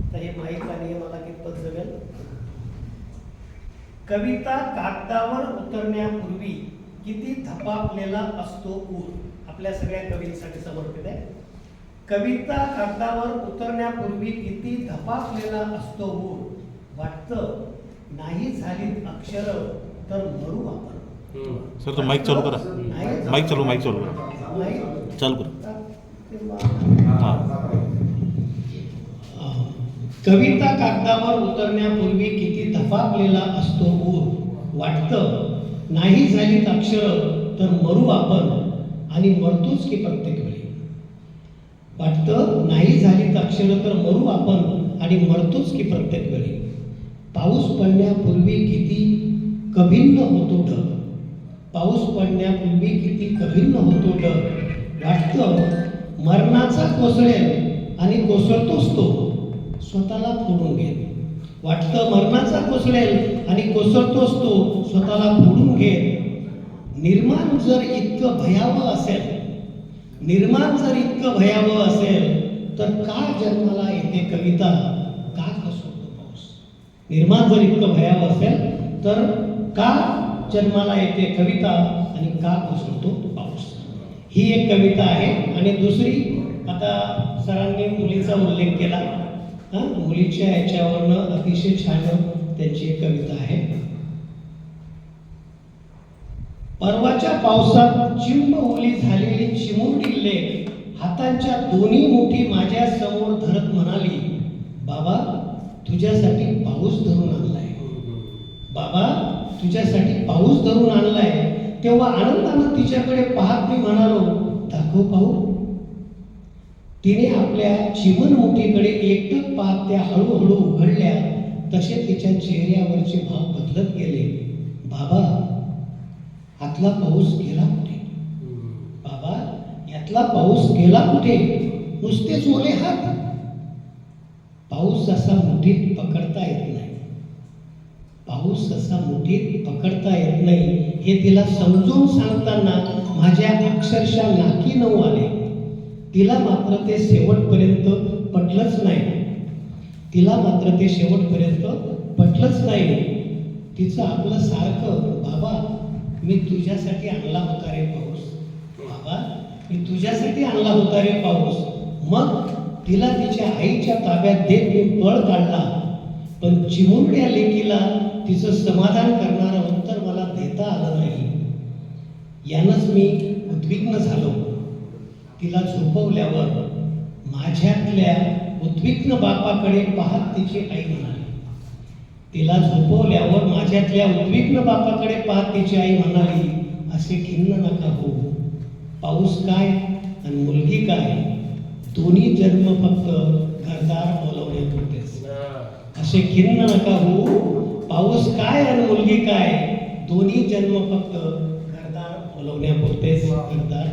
तर हे माहीत आणि हे मला कितपत जमेल. कविता कागदावर उतरण्यापूर्वी किती धपापलेला असतो ऊर? आपल्या सगळ्या कवींसाठी समर्पित आहे. कविता कागदावर उतरण्यापूर्वी किती धपापलेला असतो ऊर? वाटतं नाही झालीत अक्षर तर मरू आपण. सर तो माईक चालू करा. नाही माईक चालू माईक चालू करा. नाही. चालू करा. हां. कविता कागदावर उतरण्यापूर्वी किती धपापलेला असतो ऊर? वाटतं. नाही झालीत अक्षर तर मरू आपण. आणि मरतोच की प्रत्येक वेळी. वाटतं नाही झालीत अक्षर तर मरू आपण. आणि मरतोच की प्रत्येक वेळी. पाऊस पडण्यापूर्वी किती कभिन्न होतो ढग. पाऊस पडण्यापूर्वी किती कभिन्न होतो ढग. वाटतं मरणाचा कोसळेल आणि कोसळतोच तो. स्वतःला फोडून घेत. वाटतं मरणाचा कोसळेल आणि कोसळतोच तो स्वतःला फोडून घेत. निर्माण जर इतकं भयावह असेल निर्माण जर इतकं भयावह असेल तर का जन्माला येते कविता? का कसोतो पाऊस? निर्माण जर इतकं भयावह असेल तर का जन्माला येते कविता आणि का कोसळतो पाऊस? ही एक कविता आहे. आणि दुसरी आता सरांनी मुलीचा उल्लेख केला. हा मुलीच्या याच्यावरनं अतिशय छान त्यांची एक कविता आहे. परवाच्या पावसात चिंब ओली झालेली चिमुरडी लेक हातांच्या दोन्ही मुठी माझ्यासमोर धरत म्हणाली बाबा तुझ्यासाठी पाऊस धरून आणलाय. बाबा तुझ्यासाठी पाऊस धरून आणलाय. तेव्हा आनंदानं तिच्याकडे पाहत मी म्हणालो दाखव पाहू. तिने आपल्या चिमणमुखीकडे एकटक पाहत त्या हळूहळू उघडल्या. तसे तिच्या चेहऱ्यावरचे भाव बदलत गेले. बाबा आतला पाऊस गेला कुठे? बाबा यातला पाऊस गेला कुठे? नुसतेच ओले हात. पाऊस असा मुठीत पकडता येत नाही. पाऊस असा मुठीत पकडता येत नाही हे तिला समजून सांगताना माझ्या अक्षरशः नाकी नऊ आले. तिला मात्र ते शेवटपर्यंत पटलंच नाही. तिला मात्र ते शेवटपर्यंत पटलंच नाही. तिचं आपलं सारखं बाबा मी तुझ्यासाठी आणला होता रे पाऊस. बाबा मी तुझ्यासाठी आणला होता रे पाऊस. मग तिला तिच्या आईच्या ताब्यात देत मी पळ काढला. पण चिमुरड्या लेकीला तिचं समाधान करणारं उत्तर मला देता आलं नाही. यानंच मी उद्विग्न झालो. तिला झोपवल्यावर माझ्यातल्या उद्विग्न बापाकडे पाहत तिची आई म्हणाली तिला झोपवल्यावर माझ्यातल्या उद्विग्न बापाकडे पाहत तिची आई म्हणाली असे खिन्न नका हो पाऊस काय आणि मुलगी काय? दोन्ही जन्म फक्त घरदार बोलवण्यापुरतेच असे खिन्न नका हो पाऊस काय आणि मुलगी काय? दोन्ही जन्म फक्त घरदार बोलवण्यापुरतेच घरदार